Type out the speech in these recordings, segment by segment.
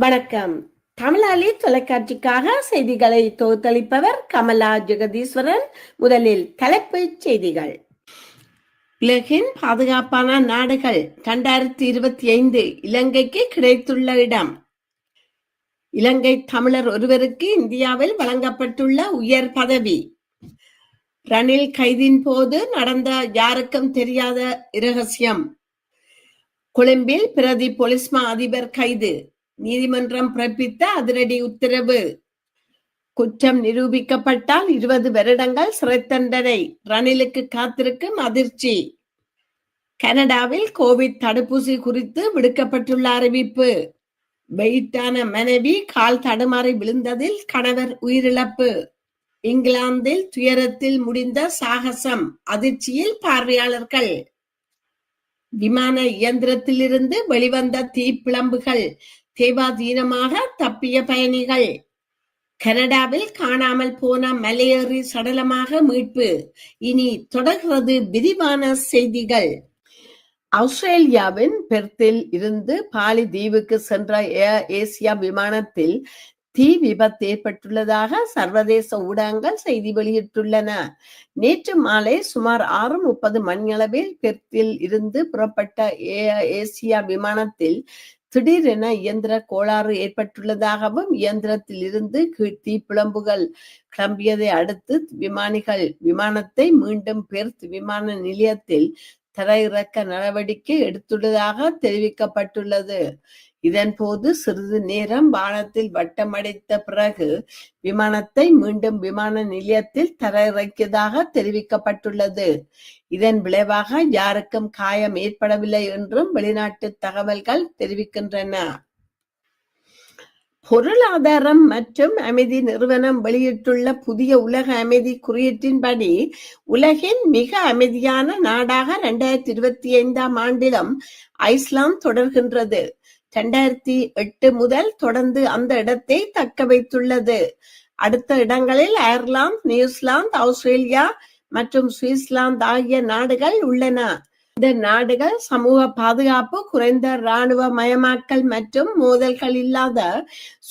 வணக்கம். தமிழாளி தொலைக்காட்சிக்காக செய்திகளை தொகுத்தளிப்பவர் கமலா ஜெகதீஸ்வரன். முதலில் தலைப்புச் செய்திகள். உலகின் பாதுகாப்பான நாடுகள் இரண்டாயிரத்தி இருபத்தி ஐந்து இலங்கைக்கு கிடைத்துள்ள இடம். இலங்கை தமிழர் ஒருவருக்கு இந்தியாவில் வழங்கப்பட்டுள்ள உயர் பதவி. ரணில் கைதின் போது நடந்த யாருக்கும் தெரியாத இரகசியம். கொழும்பில் பிரதி பொலிஸ்மா அதிபர் கைது. நீதிமன்றம் பிறப்பித்த அதிரடி உத்தரவு. குற்றம் நிரூபிக்கப்பட்டால் இருபது வருடங்கள் சிறை தண்டனை. ரணிலுக்கு காத்திருக்கும் அதிர்ச்சி. கனடாவில் கோவிட் தடுப்பூசி குறித்து விடுக்கப்பட்டுள்ள அறிவிப்பு. வெயிட்டான மனைவி கால் தடுமாறி விழுந்ததில் கணவர் உயிரிழப்பு. இங்கிலாந்தில் துயரத்தில் முடிந்த சாகசம் அதிர்ச்சியில் பார்வையாளர்கள். விமான இயந்திரத்திலிருந்து வெளிவந்த தீப்பிழம்புகள் தேவாதீனமாக தப்பிய பயணிகள். கனடாவில் காணாமல் போன மலையேறி சடலமாக மீட்பு. இனி தொடர்கிறது விரிவான செய்திகள். ஆஸ்திரேலியாவின் பெர்த்தில் இருந்து பாலி தீவுக்கு சென்ற ஏர் ஏசியா விமானத்தில் தீ விபத்து ஏற்பட்டுள்ளதாக சர்வதேச ஊடகங்கள் செய்தி வெளியிட்டுள்ளன. நேற்று மாலை சுமார் ஆறு முப்பது மணியளவில் பெர்த்தில் இருந்து புறப்பட்ட ஏசியா விமானத்தில் திடீரென இயந்திர கோளாறு ஏற்பட்டுள்ளதாகவும் இயந்திரத்தில் இருந்து தீப்பிழம்புகள் கிளம்பியதை அடுத்து விமானிகள் விமானத்தை மீண்டும் பெர்த் விமான நிலையத்தில் தரையிறக்க நடவடிக்கை எடுத்துள்ளதாக தெரிவிக்கப்பட்டுள்ளது. இதன் போது சிறிது நேரம் வானத்தில் வட்டமடைத்த பிறகு விமானத்தை மீண்டும் விமான நிலையத்தில் தரையிறக்கியதாக தெரிவிக்கப்பட்டுள்ளது. இதன் விளைவாக யாருக்கும் காயம் ஏற்படவில்லை என்றும் வெளிநாட்டு தகவல்கள் தெரிவிக்கின்றன. பொருளாதாரம் மற்றும் அமைதி நிறுவனம் வெளியிட்டுள்ள புதிய உலக அமைதி குறியீட்டின்படி உலகின் மிக அமைதியான நாடாக இரண்டாயிரத்தி இருபத்தி ஐந்தாம் ஆண்டிலும் ஐஸ்லாந்து தொடர்கின்றது. இரண்டாயிரத்தி எட்டு முதல் தொடர்ந்து அந்த இடத்தை தக்க வைத்துள்ளது. அடுத்த இடங்களில் அயர்லாந்து நியூசிலாந்து ஆஸ்திரேலியா மற்றும் சுவிட்சர்லாந்து ஆகிய நாடுகள் உள்ளன. இந்த நாடுகள் சமூக பாதுகாப்பு குறைந்த இராணுவ மயமாக்கல் மற்றும் மோதல்கள் இல்லாத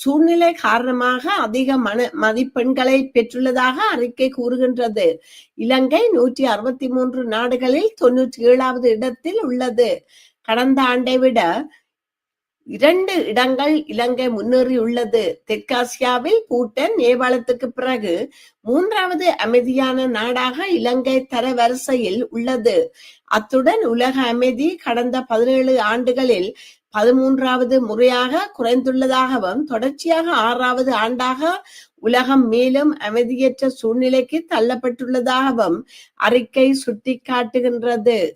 சூழ்நிலை காரணமாக அதிக மன மதிப்பெண்களை பெற்றுள்ளதாக அறிக்கை கூறுகின்றது. இலங்கை நூற்றி அறுபத்தி மூன்று நாடுகளில் தொன்னூற்றி ஏழாவது இடத்தில் உள்ளது. கடந்த ஆண்டை விட இரண்டு இடங்கள் இலங்கை முன்னேறியுள்ளது. தெற்காசியாவில் பூட்டன் நேபாளத்துக்கு பிறகு மூன்றாவது அமைதியான நாடாக இலங்கை தரவரிசையில் உள்ளது. அத்துடன் உலக அமைதி கடந்த பதினேழு ஆண்டுகளில் பதிமூன்றாவது முறையாக குறைந்துள்ளதாகவும் தொடர்ச்சியாக ஆறாவது ஆண்டாக உலகம் மேலும் அமைதியற்ற சூழ்நிலைக்கு தள்ளப்பட்டுள்ளதாகவும் அறிக்கை சுட்டிக்காட்டுகின்றது.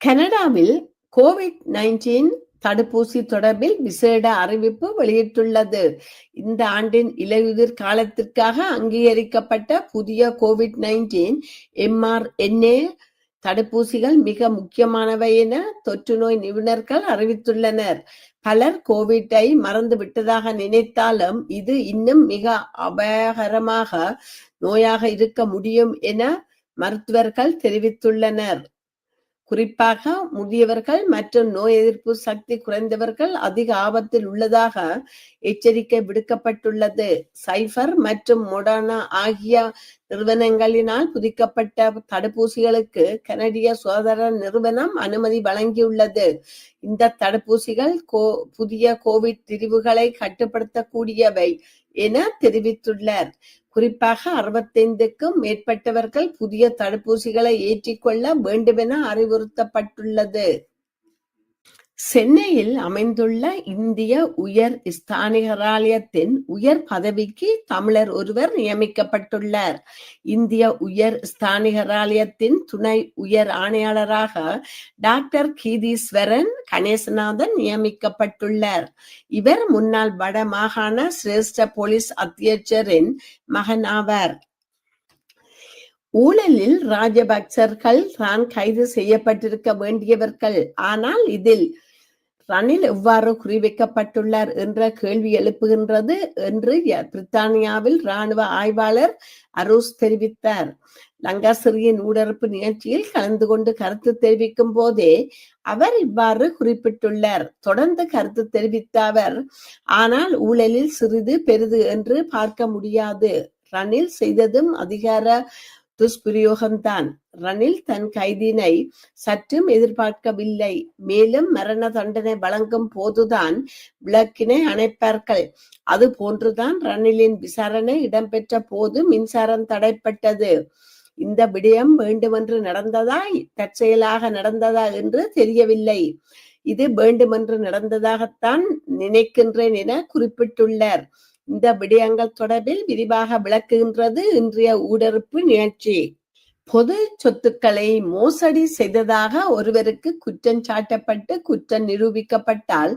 கனடாவில் கோவிட் நைன்டீன் தடுப்பூசி தொடர்பில் விசேட அறிவிப்பு வெளியிட்டுள்ளது. இந்த ஆண்டின் இலையுதிர் காலத்திற்காக அங்கீகரிக்கப்பட்ட புதிய கோவிட் நைன்டீன் எம்ஆர்என்ஏ தடுப்பூசிகள் மிக முக்கியமானவை என தொற்று நோய் நிபுணர்கள் அறிவித்துள்ளனர். பலர் கோவிட்டை மறந்து விட்டதாக நினைத்தாலும் இது இன்னும் மிக அபாயகரமாக நோயாக இருக்க முடியும் என மருத்துவர்கள் தெரிவித்துள்ளனர். குறிப்பாக முதியவர்கள் மற்றும் நோய் எதிர்ப்பு சக்தி குறைந்தவர்கள் அதிக ஆபத்தில் உள்ளதாக எச்சரிக்கை விடுக்கப்பட்டுள்ளது. சைஃபர் மற்றும் மொடர்னா ஆகிய நிறுவனங்களினால் புதிக்கப்பட்ட தடுப்பூசிகளுக்கு கனடிய சுகாதார நிறுவனம் அனுமதி வழங்கியுள்ளது. இந்த தடுப்பூசிகள் கோ புதிய கோவிட் திரிவுகளை கட்டுப்படுத்தக்கூடியவை என தெரிவித்துள்ளார் குறிப்பாக அறுபத்தைந்துக்கும் மேற்பட்டவர்கள் புதிய தடுப்பூசிகளை ஏற்றிக்கொள்ள வேண்டுமென அறிவுறுத்தப்பட்டுள்ளது. சென்னையில் அமைந்துள்ள இந்திய உயர் ஸ்தானிகராலயத்தின் உயர் பதவிக்கு தமிழர் ஒருவர் நியமிக்கப்பட்டுள்ளார். இந்திய உயர் ஸ்தானிகராலயத்தின் துணை உயர் ஆணையாளராக டாக்டர் கீதீஸ்வரன் கணேசநாதன் நியமிக்கப்பட்டுள்ளார். இவர் முன்னாள் வட மாகாண சிரேஷ்ட போலீஸ் அத்தியட்சரின் மகன் ஆவார். ஊழலில் ராஜபக்சர்கள் தான் கைது செய்யப்பட்டிருக்க வேண்டியவர்கள். ஆனால் இதில் ரணில் எவ்வாறு குறிவைக்கப்பட்டுள்ளார் என்ற கேள்வி எழுப்புகின்றது என்று பிரித்தானியாவில் ராணுவ ஆய்வாளர் அரூஸ் தெரிவித்தார். லங்காசிரியின் ஊடறுப்பு நிகழ்ச்சியில் கலந்து கொண்டு கருத்து தெரிவிக்கும் போதே அவர் இவ்வாறு குறிப்பிட்டுள்ளார். தொடர்ந்து கருத்து தெரிவித்த அவர் ஆனால் ஊழலில் சிறிது பெரிது என்று பார்க்க முடியாது. ரணில் செய்ததும் அதிகார துஷ்பிரயோகம்தான் ரணில் தன் கைதினை சற்றும் எதிர்பார்க்கவில்லை. மேலும் மரண தண்டனை வழங்கும் போதுதான் விளக்கினை அணைப்பார்கள். அது போன்றுதான் ரணிலின் விசாரணை இடம்பெற்ற போது மின்சாரம் தடைப்பட்டது. இந்த விடயம் வேண்டுமென்று நடந்ததா தற்செயலாக நடந்ததா என்று தெரியவில்லை. இது வேண்டுமென்று நடந்ததாகத்தான் நினைக்கின்றேன் என குறிப்பிட்டுள்ளார். இந்த விடயங்கள் தொடர்பில் விரிவாக விளக்குகின்றது இன்றைய ஊடறுப்பு நிகழ்ச்சி. பொது சொத்துக்களை மோசடி செய்ததாக ஒருவருக்கு குற்றம் சாட்டப்பட்டு குற்றம் நிரூபிக்கப்பட்டால்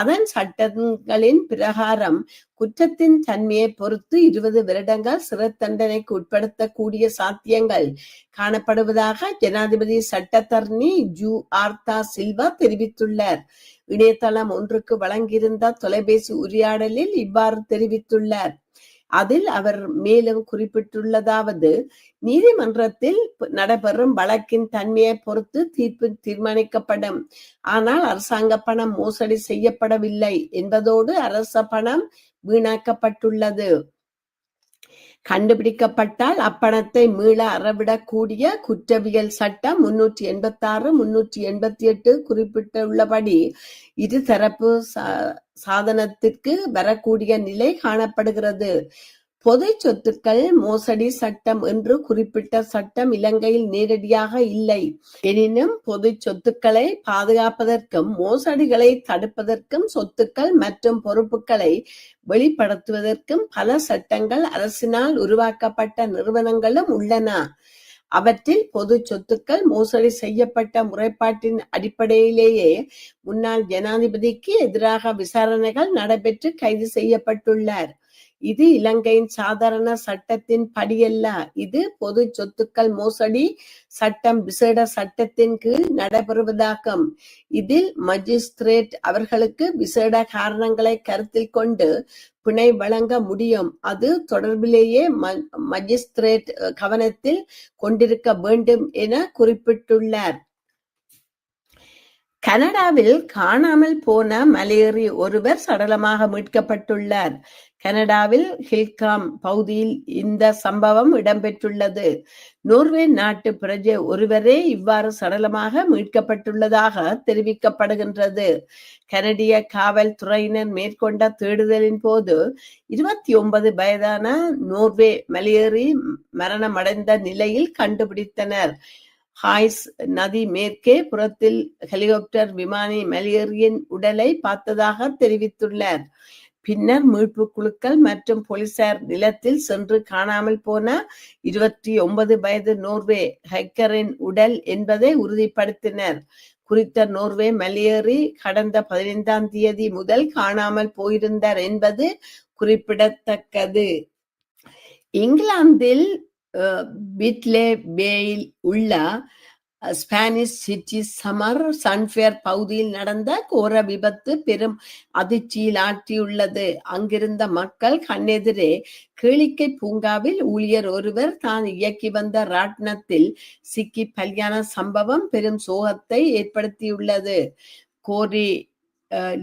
அதன் சட்டங்களின் பிரகாரம் குற்றத்தின் தன்மையை பொறுத்து இருபது வருடங்கள் சிறை தண்டனைக்கு உட்படுத்தக்கூடிய சாத்தியங்கள் காணப்படுவதாக ஜனாதிபதி சட்டத்தரணி ஜூ. ஆர்த்தா சில்வா தெரிவித்துள்ளார். இணையதளம் ஒன்றுக்கு வழங்கியிருந்த தொலைபேசி உரையாடலில் இவ்வாறு தெரிவித்துள்ளார். அதில் அவர் மேலும் குறிப்பிட்டுள்ளதாவது நீதிமன்றத்தில் நடைபெறும் வழக்கின் தன்மையை பொறுத்து தீர்ப்பு தீர்மானிக்கப்படும். ஆனால் அரசாங்க பணம் மோசடி செய்யப்படவில்லை என்பதோடு அரச பணம் வீணாக்கப்பட்டுள்ளது. கண்டுபிடிக்கப்பட்டால் அப்பணத்தை மீள அறவிடக்கூடிய குற்றவியல் சட்டம் முன்னூற்றி எண்பத்தி ஆறு முன்னூற்றி எண்பத்தி எட்டு குறிப்பிட்டுள்ளபடி இருதரப்பு சாதனத்திற்கு வரக்கூடிய நிலை காணப்படுகிறது. பொது சொத்துக்கள் மோசடி சட்டம் என்று குறிப்பிட்ட சட்டம் இலங்கையில் நேரடியாக இல்லை. எனினும் பொது சொத்துக்களை பாதுகாப்பதற்கும் மோசடிகளை தடுப்பதற்கும் சொத்துக்கள் மற்றும் பொறுப்புகளை வெளிப்படுத்துவதற்கும் பல சட்டங்கள் அரசினால் உருவாக்கப்பட்ட நிறுவனங்களும் உள்ளன. அவற்றில் பொது சொத்துக்கள் மோசடி செய்யப்பட்ட முறைப்பாட்டின் அடிப்படையிலேயே முன்னாள் ஜனாதிபதிக்கு எதிராக விசாரணைகள் நடைபெற்று கைது செய்யப்பட்டுள்ளார். இது இலங்கையின் சாதாரண சட்டத்தின் படியல்ல. இது பொது சொத்துக்கள் மோசடி சட்டம் விசேட சட்டத்தின் கீழ் நடைபெறுவதாகும். இதில் மஜிஸ்திரேட் அவர்களுக்கு விசேட காரணங்களை கருத்தில் கொண்டு பிணை வழங்க முடியும். அது தொடர்பிலேயே மஜிஸ்திரேட் கவனத்தில் கொண்டிருக்க வேண்டும் என குறிப்பிட்டுள்ளார். கனடாவில் காணாமல் போன மலேரி ஒருவர் சடலமாக மீட்கப்பட்டுள்ளார். கனடாவில் ஹில்காம் பகுதியில் இந்த சம்பவம் இடம்பெற்றுள்ளது. நோர்வே நாட்டு பிரஜை ஒருவரே இவ்வாறு சடலமாக மீட்கப்பட்டுள்ளதாக தெரிவிக்கப்படுகின்றது. கனடிய காவல்துறையினர் மேற்கொண்ட தேடுதலின் போது இருபத்தி ஒன்பது வயதான நோர்வே மலேரி மரணமடைந்த நிலையில் கண்டுபிடித்தனர். ஹாய்ஸ் நதி மேற்கே புறத்தில் ஹெலிகாப்டர் விமானி மலேரியின் உடலை பார்த்ததாக தெரிவித்துள்ளார். பின்னர் மீட்பு குழுக்கள் மற்றும் போலீசார் நிலத்தில் சென்று காணாமல் போன இருபத்தி ஒன்பது வயது நோர்வே ஹைக்கரின் உடல் என்பதை உறுதிப்படுத்தினர். குறித்த நோர்வே மலையேறி கடந்த பதினைந்தாம் தேதி முதல் காணாமல் போயிருந்தார் என்பது குறிப்பிடத்தக்கது. இங்கிலாந்தில் பிட்லே பேயில் உள்ள ஸ்பானிஷ் சிட்டி சமர் சன்ஃபேர் பகுதியில் நடந்த கோர விபத்து பெரும் அதிர்ச்சியில் ஆற்றியுள்ளது அங்கிருந்த மக்கள் கண்ணெதிரே கேளிக்கை பூங்காவில் ஊழியர் ஒருவர் தான் இயக்கி வந்த ராட்னத்தில் சிக்கி பலியான சம்பவம் பெரும் சோகத்தை ஏற்படுத்தியுள்ளது கோரி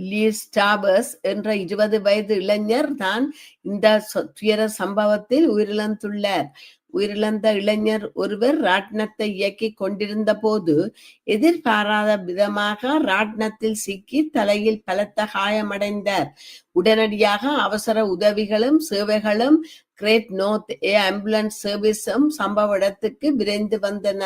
லீ ஸ்டாபர்ஸ் என்ற இருபது வயது இளைஞர் தான் இந்த துயர சம்பவத்தில் உயிரிழந்துள்ளார் உயிரிழந்த இளைஞர் ஒருவர் ராட்னத்தை இயக்கி கொண்டிருந்த போது எதிர்பாராத விதமாக ராட்னத்தில் சிக்கி தலையில் பலத்த காயமடைந்தார். உடனடியாக அவசர உதவிகளும் சேவைகளும் கிரேட் நோர்த் ஏ ஆம்புலன்ஸ் சர்வீஸும் சம்பவ இடத்துக்கு விரைந்து வந்தன.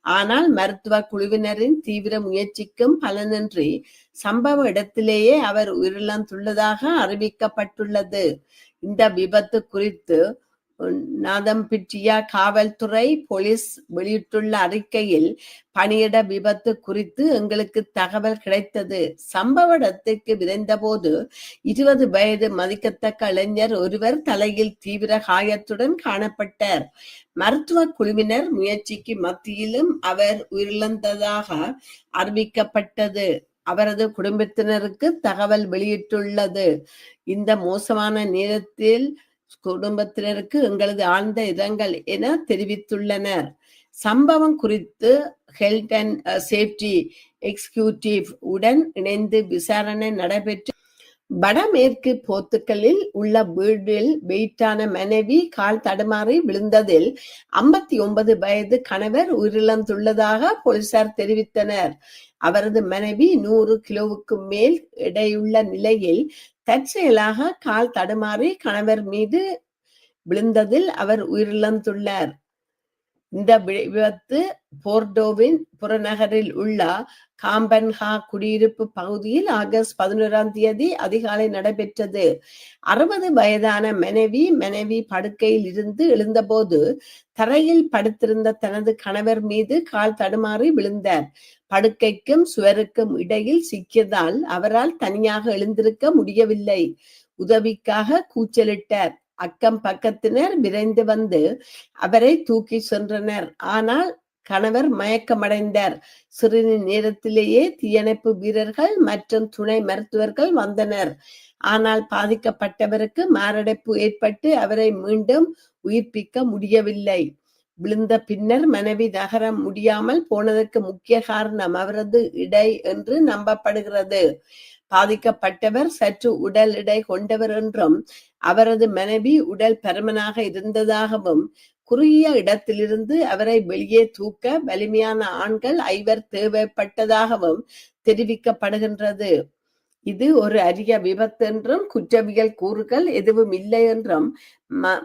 ஆனால் மருத்துவ குழுவினரின் தீவிர முயற்சிக்கும் பலனின்றி சம்பவ இடத்திலேயே அவர் உயிரிழந்துள்ளதாக அறிவிக்கப்பட்டுள்ளது. இந்த விபத்து குறித்து நாதம்பிட்டியா காவல்துறை போலீஸ் வெளியிட்டுள்ள அறிக்கையில் பணியிட விபத்து குறித்து எங்களுக்கு தகவல் கிடைத்தது. சம்பவ இடத்திற்கு விரைந்தபோது இருபது வயது மதிக்கத்தக்க இளைஞர் ஒருவர் தலையில் தீவிர காயத்துடன் காணப்பட்டார். மருத்துவ குழுவினர் முயற்சிக்கு மத்தியிலும் அவர் உயிரிழந்ததாக அறிவிக்கப்பட்டது. அவரது குடும்பத்தினருக்கு தகவல் வெளியிட்டுள்ளது. இந்த மோசமான நேரத்தில் குடும்பத்தினருக்கு எங்களது ஆழ்ந்த இதங்கள் என தெரிவித்துள்ளனர். சம்பவம் குறித்து ஹெல்த் அண்ட் சேஃப்டி எக்ஸிகியூட்டிவ் உடன் இணைந்து விசாரணை நடைபெற்று வடமேற்கு போத்துக்களில் உள்ள வீட்டில் வெயிட்டான மனைவி கால் தடுமாறி விழுந்ததில் ஐம்பத்தி ஒன்பது வயது கணவர் உயிரிழந்துள்ளதாக போலீசார் தெரிவித்தனர். அவரது மனைவி நூறு கிலோவுக்கு மேல் எடையுள்ள நிலையில் தற்செயலாக கால் தடுமாறி கணவர் மீது விழுந்ததில் அவர் உயிரிழந்துள்ளார். இந்த விபத்து போர்டோவின் புறநகரில் உள்ள காம்பன்ஹா குடியிருப்பு பகுதியில் ஆகஸ்ட் பதினோராம் தேதி அதிகாலை நடைபெற்றது. அறுபது வயதான மனைவி மனைவி படுக்கையில் இருந்து எழுந்தபோது தரையில் படுத்திருந்த தனது கணவர் மீது கால் தடுமாறி விழுந்தார். படுக்கைக்கும் சுவருக்கும் இடையில் சிக்கியதால் அவரால் தனியாக எழுந்திருக்க முடியவில்லை. உதவிக்காக கூச்சலிட்டார். அக்கம் பக்கத்தினர் விரைந்து வந்து அவரை தூக்கி சென்றனர். ஆனால் கணவர் மயக்கமடைந்தார். சிறிது நேரத்திலேயே தீயணைப்பு வீரர்கள் மற்றும் துணை மருத்துவர்கள் வந்தனர். ஆனால் பாதிக்கப்பட்டவருக்கு மாரடைப்பு ஏற்பட்டு அவரை மீண்டும் உயிர்ப்பிக்க முடியவில்லை. விழுந்த பின்னர் மனைவி நகர முடியாமல் போனதற்கு முக்கிய காரணம் அவரது இடை என்று நம்பப்படுகிறது. பாதிக்கப்பட்டவர் சற்று உடல் எடை கொண்டவர் என்றும் அவரது மனைவி உடல் பருமனாக இருந்ததாகவும் குறுகிய இடத்திலிருந்து அவரை வெளியே தூக்க வலிமையான ஆண்கள் ஐவர் தேவைப்பட்டதாகவும் தெரிவிக்கப்படுகின்றது. இது ஒரு அரிய விபத்து என்றும் குற்றவியல் கூறுகள் எதுவும் இல்லை என்றும்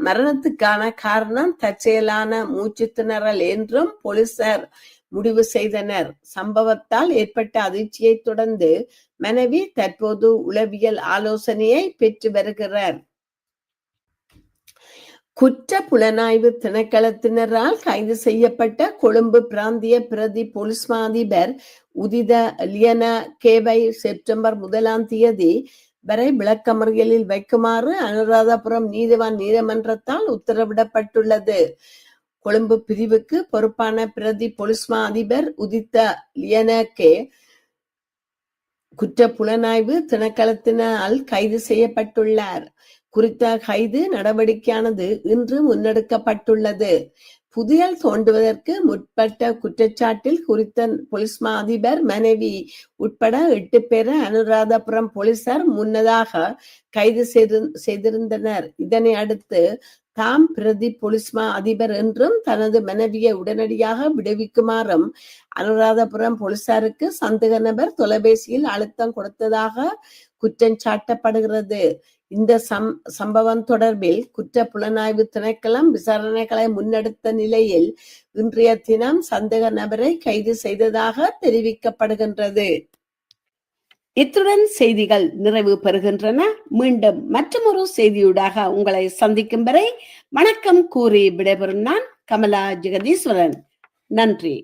மரணத்துக்கான காரணம் தற்செயலான மூச்சு திணறல் என்றும் போலீசார் முடிவு செய்தனர். சம்பவத்தால் ஏற்பட்ட அதிர்ச்சியை தொடர்ந்து மனைவி தற்போது உளவியல் ஆலோசனையை பெற்று வருகிறார். குற்ற புலனாய்வு திணைக்களத்தினரால் கைது செய்யப்பட்ட கொழும்பு பிராந்திய பிரதி போலீஸ் மாதிபர் உதித லியன கேவை செப்டம்பர் முதலாம் தேதி வரை விளக்கமறியலில் வைக்குமாறு அனுராதபுரம் நீதிவான் நீதிமன்றத்தால் உத்தரவிடப்பட்டுள்ளது. கொழும்பு பிரிவுக்கு பொறுப்பான பிரதி பொலிஸ்மா அதிபர் உதித்த லியனகே குற்ற புலனாய்வு திணைக்களத்தினால் கைது செய்யப்பட்டுள்ளார். குறித்த கைது நடவடிக்கையானது இன்று முன்னெடுக்கப்பட்டுள்ளது. புதியல் தோண்டுவதற்கு முற்பட்ட குற்றச்சாட்டில் குறித்த போலீஸ் அதிபர் மனைவி உட்பட எட்டு பேரை அனுராதபுரம் போலீசார் முன்னதாக கைது செய்திருந்தனர். இதனை அடுத்து தாம் பிரதி பொலிஸ்மா அதிபர் என்றும் தனது மனைவியை உடனடியாக விடுவிக்குமாறும் அனுராதபுரம் போலீசாருக்கு சந்தேக நபர் தொலைபேசியில் அழுத்தம் கொடுத்ததாக குற்றம் சாட்டப்படுகிறது இந்த சம் சம்பவம் தொடர்பில் குற்ற புலனாய்வு திணைக்களம் விசாரணைகளை முன்னெடுத்த நிலையில் இன்றைய தினம் சந்தேக நபரை கைது செய்ததாக தெரிவிக்கப்படுகின்றது. இத்துடன் செய்திகள் நிறைவு பெறுகின்றன. மீண்டும் மற்றொரு செய்தியூடாக உங்களை சந்திக்கும் வரை வணக்கம் கூறி விடைபெறும் நான் கமலா ஜெகதீஸ்வரன். நன்றி.